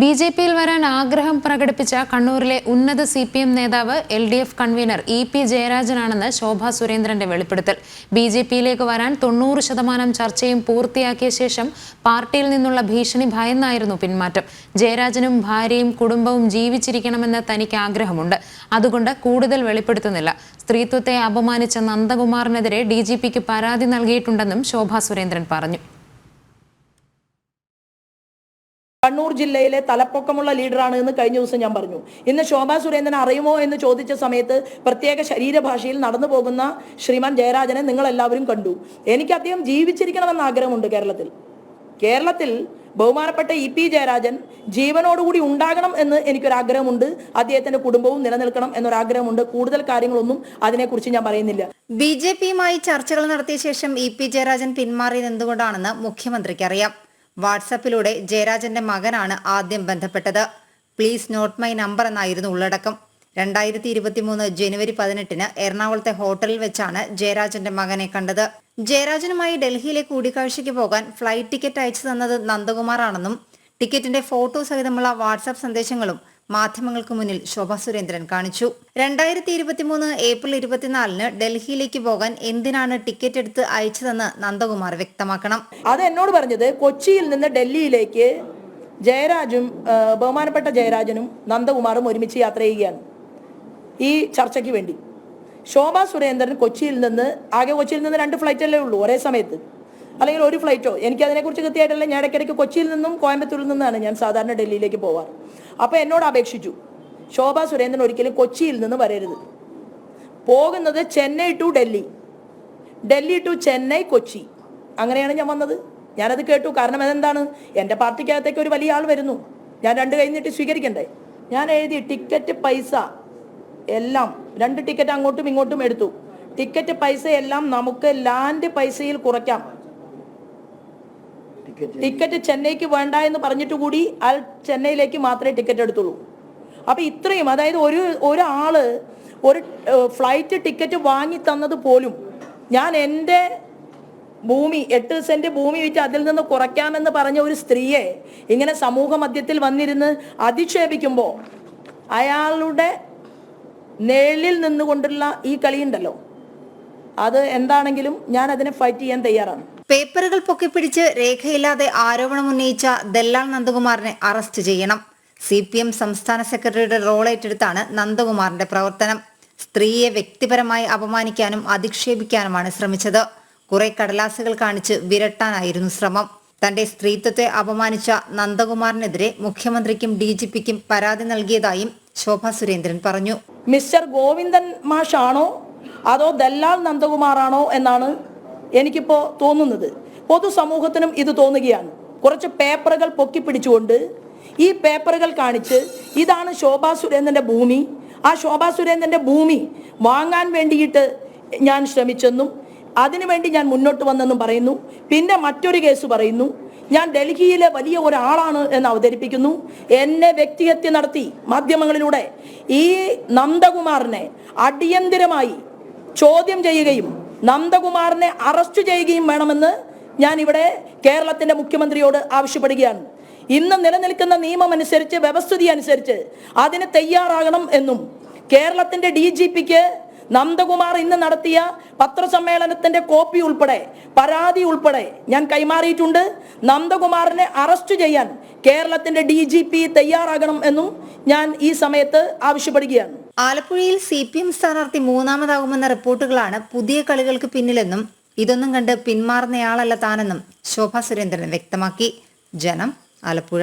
B J പിയിൽ വരാൻ ആഗ്രഹം പ്രകടിപ്പിച്ച കണ്ണൂരിലെ ഉന്നത സി പി എം നേതാവ് L D F convener E P ജയരാജനാണെന്ന് Shobha സുരേന്ദ്രന്റെ വെളിപ്പെടുത്തൽ. ബി ജെ പിയിലേക്ക് വരാൻ തൊണ്ണൂറ് ശതമാനം ചർച്ചയും പൂർത്തിയാക്കിയ ശേഷം പാർട്ടിയിൽ നിന്നുള്ള ഭീഷണി ഭയന്നായിരുന്നു പിന്മാറ്റം. ജയരാജനും ഭാര്യയും കുടുംബവും ജീവിച്ചിരിക്കണമെന്ന് തനിക്ക് ആഗ്രഹമുണ്ട്. അതുകൊണ്ട് കൂടുതൽ വെളിപ്പെടുത്തുന്നില്ല. സ്ത്രീത്വത്തെ അപമാനിച്ച നന്ദകുമാറിനെതിരെ ഡി ജി പിക്ക് പരാതി നൽകിയിട്ടുണ്ടെന്നും ശോഭാ സുരേന്ദ്രൻ പറഞ്ഞു. കണ്ണൂർ ജില്ലയിലെ തലപ്പൊക്കമുള്ള ലീഡറാണ് എന്ന് കഴിഞ്ഞ ദിവസം ഞാൻ പറഞ്ഞു. ഇന്ന് ശോഭാ സുരേന്ദ്രൻ അറിയുമോ എന്ന് ചോദിച്ച സമയത്ത് പ്രത്യേക ശരീരഭാഷയിൽ നടന്നു പോകുന്ന ശ്രീമാൻ ജയരാജനെ നിങ്ങൾ എല്ലാവരും കണ്ടു. എനിക്ക് അദ്ദേഹം ജീവിച്ചിരിക്കണമെന്ന് ആഗ്രഹമുണ്ട് കേരളത്തിൽ. കേരളത്തിൽ ബഹുമാനപ്പെട്ട ഇ പി ജയരാജൻ ജീവനോടുകൂടി ഉണ്ടാകണം എന്ന് എനിക്കൊരാഗ്രഹമുണ്ട്. അദ്ദേഹത്തിന്റെ കുടുംബവും നിലനിൽക്കണം എന്നൊരാഗ്രഹമുണ്ട്. കൂടുതൽ കാര്യങ്ങളൊന്നും അതിനെക്കുറിച്ച് ഞാൻ പറയുന്നില്ല. ബി ജെ പിയുമായി ചർച്ചകൾ നടത്തിയ ശേഷം ഇ പി ജയരാജൻ പിന്മാറിയത് എന്തുകൊണ്ടാണെന്ന് മുഖ്യമന്ത്രിക്ക് അറിയാം. വാട്സാപ്പിലൂടെ ജയരാജന്റെ മകനാണ് ആദ്യം ബന്ധപ്പെട്ടത്. പ്ലീസ് നോട്ട് മൈ നമ്പർ എന്നായിരുന്നു ഉള്ളടക്കം. രണ്ടായിരത്തി ഇരുപത്തി മൂന്ന് ജനുവരി പതിനെട്ടിന് എറണാകുളത്തെ ഹോട്ടലിൽ വെച്ചാണ് ജയരാജന്റെ മകനെ കണ്ടത്. ജയരാജനുമായി ഡൽഹിയിലെ കൂടിക്കാഴ്ചയ്ക്ക് പോകാൻ ഫ്ലൈറ്റ് ടിക്കറ്റ് അയച്ചു തന്നത് നന്ദകുമാറാണെന്നും ടിക്കറ്റിന്റെ ഫോട്ടോ സഹിതമുള്ള വാട്സാപ്പ് സന്ദേശങ്ങളും മാധ്യമങ്ങൾക്ക് മുന്നിൽ ശോഭാ സുരേന്ദ്രൻ കാണിച്ചു. രണ്ടായിരത്തി ഇരുപത്തിമൂന്ന് ഏപ്രിൽ ഇരുപത്തിനാലിന് ഡൽഹിയിലേക്ക് പോകാൻ എന്തിനാണ് ടിക്കറ്റ് എടുത്ത് അയച്ചതെന്ന് നന്ദകുമാർ വ്യക്തമാക്കണം. അത് എന്നോട് പറഞ്ഞത് കൊച്ചിയിൽ നിന്ന് ഡൽഹിയിലേക്ക് ജയരാജും ബഹുമാനപ്പെട്ട ജയരാജനും നന്ദകുമാറും ഒരുമിച്ച് യാത്ര ചെയ്യുകയാണ്. ഈ ചർച്ചയ്ക്ക് വേണ്ടി. ശോഭാ സുരേന്ദ്രൻ കൊച്ചിയിൽ നിന്ന് ആകെ കൊച്ചിയിൽ നിന്ന് രണ്ട് ഫ്ലൈറ്റല്ലേ ഉള്ളൂ ഒരേ സമയത്ത്. അല്ലെങ്കിൽ ഒരു ഫ്ലൈറ്റോ. എനിക്ക് അതിനെക്കുറിച്ച് കൃത്യമായിട്ടല്ല. ഞാൻ ഇടയ്ക്കിടയ്ക്ക് കൊച്ചിയിൽ നിന്നും കോയമ്പത്തൂരിൽ നിന്നാണ് ഞാൻ സാധാരണ ഡൽഹിയിലേക്ക് പോവാറ്. അപ്പോൾ എന്നോട് അപേക്ഷിച്ചു. ശോഭാ സുരേന്ദ്രൻ ഒരിക്കലും കൊച്ചിയിൽ നിന്ന് വരരുത്. പോകുന്നത് ചെന്നൈ ടു ഡൽഹി. ഡൽഹി ടു ചെന്നൈ കൊച്ചി. അങ്ങനെയാണ് ഞാൻ വന്നത്. ഞാനത് കേട്ടു. കാരണം അതെന്താണ്? എന്റെ പാർട്ടിക്കകത്തേക്ക് ഒരു വലിയ ആൾ വരുന്നു. ഞാൻ രണ്ട് കഴിഞ്ഞിട്ട് സ്വീകരിക്കണ്ടേ? ഞാൻ എഴുതി ടിക്കറ്റ് പൈസ എല്ലാം രണ്ട് ടിക്കറ്റ് അങ്ങോട്ടും ഇങ്ങോട്ടും എടുത്തു. ടിക്കറ്റ് പൈസ എല്ലാം നമുക്ക് ലാൻഡ് പൈസയിൽ കുറയ്ക്കാം. ടിക്കറ്റ് ചെന്നൈക്ക് വേണ്ട എന്ന് പറഞ്ഞിട്ട് കൂടി അയാൾ ചെന്നൈയിലേക്ക് മാത്രമേ ടിക്കറ്റ് എടുത്തുള്ളൂ. അപ്പൊ ഇത്രയും അതായത് ഒരു ഒരാൾ ഒരു ഫ്ലൈറ്റ് ടിക്കറ്റ് വാങ്ങി തന്നത് പോലും ഞാൻ എന്റെ ഭൂമി എട്ട് സെന്റ് ഭൂമി വിറ്റ് അതിൽ നിന്ന് കുറയ്ക്കാമെന്ന് പറഞ്ഞ ഒരു സ്ത്രീയെ ഇങ്ങനെ സമൂഹ മധ്യത്തിൽ വന്നിരുന്ന് അധിക്ഷേപിക്കുമ്പോൾ അയാളുടെ നേളിൽ നിന്നുകൊണ്ടുള്ള ഈ കളിയുണ്ടല്ലോ അത് എന്താണെങ്കിലും ഞാൻ അതിനെ ഫൈറ്റ് ചെയ്യാൻ തയ്യാറാണ്. പേപ്പറുകൾ പൊക്കിപ്പിടിച്ച് രേഖയില്ലാതെ ആരോപണം ഉന്നയിച്ച ദല്ലാൽ നന്ദകുമാറിനെ അറസ്റ്റ് ചെയ്യണം. സി പി എം സംസ്ഥാന സെക്രട്ടറിയുടെ റോൾ ഏറ്റെടുത്താണ് നന്ദകുമാറിന്റെ പ്രവർത്തനം. സ്ത്രീയെ വ്യക്തിപരമായി അപമാനിക്കാനും അധിക്ഷേപിക്കാനുമാണ് ശ്രമിച്ചത്. കുറെ കടലാസുകൾ കാണിച്ച് വിരട്ടാനായിരുന്നു ശ്രമം. തന്റെ സ്ത്രീത്വത്തെ അപമാനിച്ച നന്ദകുമാറിനെതിരെ മുഖ്യമന്ത്രിക്കും ഡി ജി പിക്കും പരാതി നൽകിയതായും ശോഭ സുരേന്ദ്രൻ പറഞ്ഞു. മിസ്റ്റർ ഗോവിന്ദൻ മാഷാണോ? അതോ ദല്ലാൽ നന്ദകുമാറാണോ? എന്നാണ് എനിക്കിപ്പോൾ തോന്നുന്നത്. പൊതുസമൂഹത്തിനും ഇത് തോന്നുകയാണ്. കുറച്ച് പേപ്പറുകൾ പൊക്കി പിടിച്ചുകൊണ്ട് ഈ പേപ്പറുകൾ കാണിച്ച് ഇതാണ് ശോഭാ സുരേന്ദ്രന്റെ ഭൂമി. ആ ശോഭാ സുരേന്ദ്രന്റെ ഭൂമി വാങ്ങാൻ വേണ്ടിയിട്ട് ഞാൻ ശ്രമിച്ചെന്നും അതിനുവേണ്ടി ഞാൻ മുന്നോട്ട് വന്നെന്നും പറയുന്നു. പിന്നെ മറ്റൊരു കേസ് പറയുന്നു. ഞാൻ ഡൽഹിയിലെ വലിയ ഒരാളാണ് എന്ന് അവതരിപ്പിക്കുന്നു. എന്നെ വ്യക്തിഹത്യ നടത്തി മാധ്യമങ്ങളിലൂടെ ഈ നന്ദകുമാറിനെ അടിയന്തിരമായി ചോദ്യം ചെയ്യുകയും നന്ദകുമാറിനെ അറസ്റ്റ് ചെയ്യുകയും വേണമെന്ന് ഞാൻ ഇവിടെ കേരളത്തിന്റെ മുഖ്യമന്ത്രിയോട് ആവശ്യപ്പെടുകയാണ്. ഇന്ന് നിലനിൽക്കുന്ന നിയമം അനുസരിച്ച് വ്യവസ്ഥിതി അനുസരിച്ച് അതിന് തയ്യാറാകണം എന്നും കേരളത്തിന്റെ ഡി ജി പിക്ക് നന്ദകുമാർ ഇന്ന് നടത്തിയ പത്രസമ്മേളനത്തിന്റെ കോപ്പി ഉൾപ്പെടെ പരാതി ഉൾപ്പെടെ ഞാൻ കൈമാറിയിട്ടുണ്ട്. നന്ദകുമാറിനെ അറസ്റ്റ് ചെയ്യാൻ കേരളത്തിന്റെ ഡി തയ്യാറാകണം എന്നും ഞാൻ ഈ സമയത്ത് ആവശ്യപ്പെടുകയാണ്. ആലപ്പുഴയിൽ സി പി എം സ്ഥാനാർത്ഥി മൂന്നാമതാകുമെന്ന റിപ്പോർട്ടുകളാണ് പുതിയ കളികൾക്ക് പിന്നിലെന്നും ഇതൊന്നും കണ്ട് പിന്മാറുന്നയാളല്ല താനെന്നും ശോഭാ സുരേന്ദ്രൻ വ്യക്തമാക്കി. ജനം ആലപ്പുഴ.